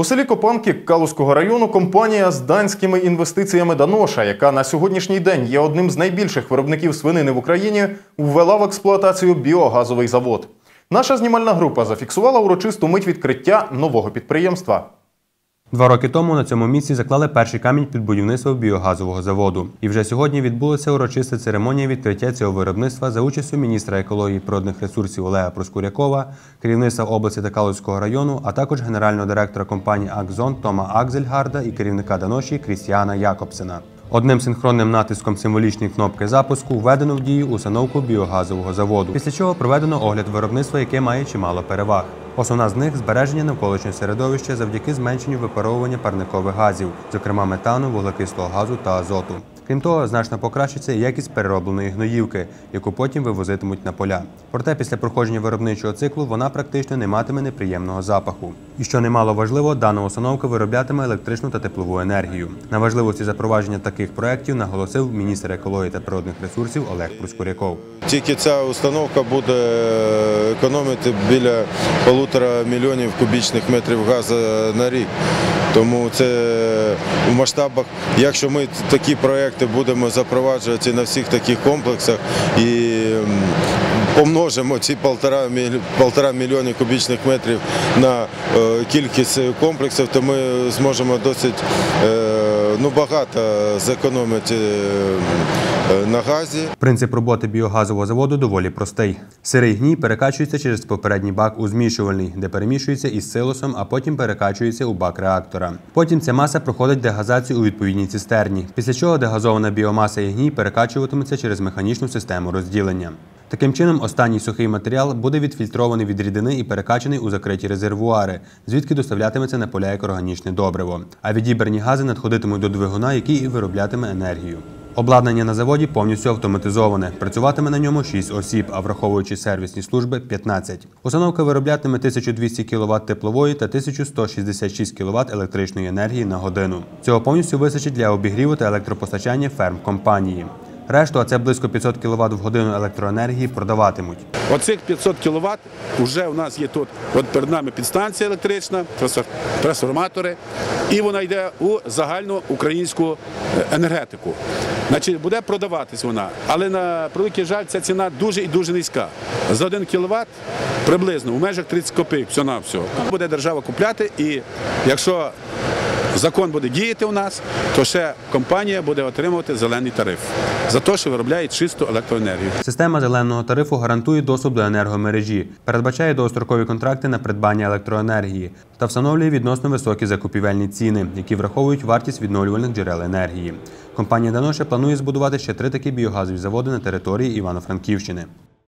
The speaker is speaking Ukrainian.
У селі Копанки Калузького району компанія з данськими інвестиціями Даноша, яка на сьогоднішній день є одним з найбільших виробників свинини в Україні, ввела в експлуатацію біогазовий завод. Наша знімальна група зафіксувала урочисту мить відкриття нового підприємства. Два роки тому на цьому місці заклали перший камінь під будівництво біогазового заводу. І вже сьогодні відбулася урочиста церемонія відкриття цього виробництва за участю міністра екології природних ресурсів Олега Проскурякова, керівництва області та Калузького району, а також генерального директора компанії Акзон Тома Акзельгарда і керівника Даноші Крістіана Якобсена. Одним синхронним натиском символічної кнопки запуску введено в дію установку біогазового заводу, після чого проведено огляд виробництва, яке має чимало переваг. Основна з них збереження навколишнього середовища завдяки зменшенню випаровування парникових газів, зокрема метану, вуглекислого газу та азоту. Крім того, значно покращиться якість переробленої гноївки, яку потім вивозитимуть на поля. Проте після проходження виробничого циклу вона практично не матиме неприємного запаху. І що немало важливо, дана установка вироблятиме електричну та теплову енергію. На важливості запровадження таких проєктів наголосив міністр екології та природних ресурсів Олег Проскуряков. Тільки ця установка буде економити біля полутора мільйонів кубічних метрів газу на рік. Тому це в масштабах, якщо ми такі проекти будемо запроваджувати на всіх таких комплексах і помножимо ці полтора, міль- мільйони кубічних метрів на е, кількість комплексів, то ми зможемо досить е, ну, багато зекономити е, на газі. Принцип роботи біогазового заводу доволі простий. Сирий гній перекачується через попередній бак у змішувальний, де перемішується із силосом, а потім перекачується у бак реактора. Потім ця маса проходить дегазацію у відповідній цистерні, після чого дегазована біомаса і гній перекачуватиметься через механічну систему розділення. Таким чином, останній сухий матеріал буде відфільтрований від рідини і перекачаний у закриті резервуари, звідки доставлятиметься на поля як органічне добриво. А відібрані гази надходитимуть до двигуна, який і вироблятиме енергію. Обладнання на заводі повністю автоматизоване. Працюватиме на ньому 6 осіб, а враховуючи сервісні служби 15. Установка вироблятиме 1200 кВт теплової та 1166 кВт електричної енергії на годину. Цього повністю вистачить для обігріву та електропостачання ферм компанії. Решту, а це близько 500 кВт в годину електроенергії, продаватимуть. Оцих 500 кВт вже у нас є тут. От перед нами підстанція електрична, трансформатори, і вона йде у загальну українську е, енергетику. Значить, буде продаватись вона, але на превеликий жаль, ця ціна дуже і дуже низька. За 1 кВт приблизно у межах 30 копійок, все на все. Буде держава купляти, і якщо закон буде діяти у нас, то ще компанія буде отримувати зелений тариф за те, що виробляє чисту електроенергію. Система зеленого тарифу гарантує доступ до енергомережі, передбачає довгострокові контракти на придбання електроенергії та встановлює відносно високі закупівельні ціни, які враховують вартість відновлювальних джерел енергії. Компанія Даноше планує збудувати ще три такі біогазові заводи на території Івано-Франківщини.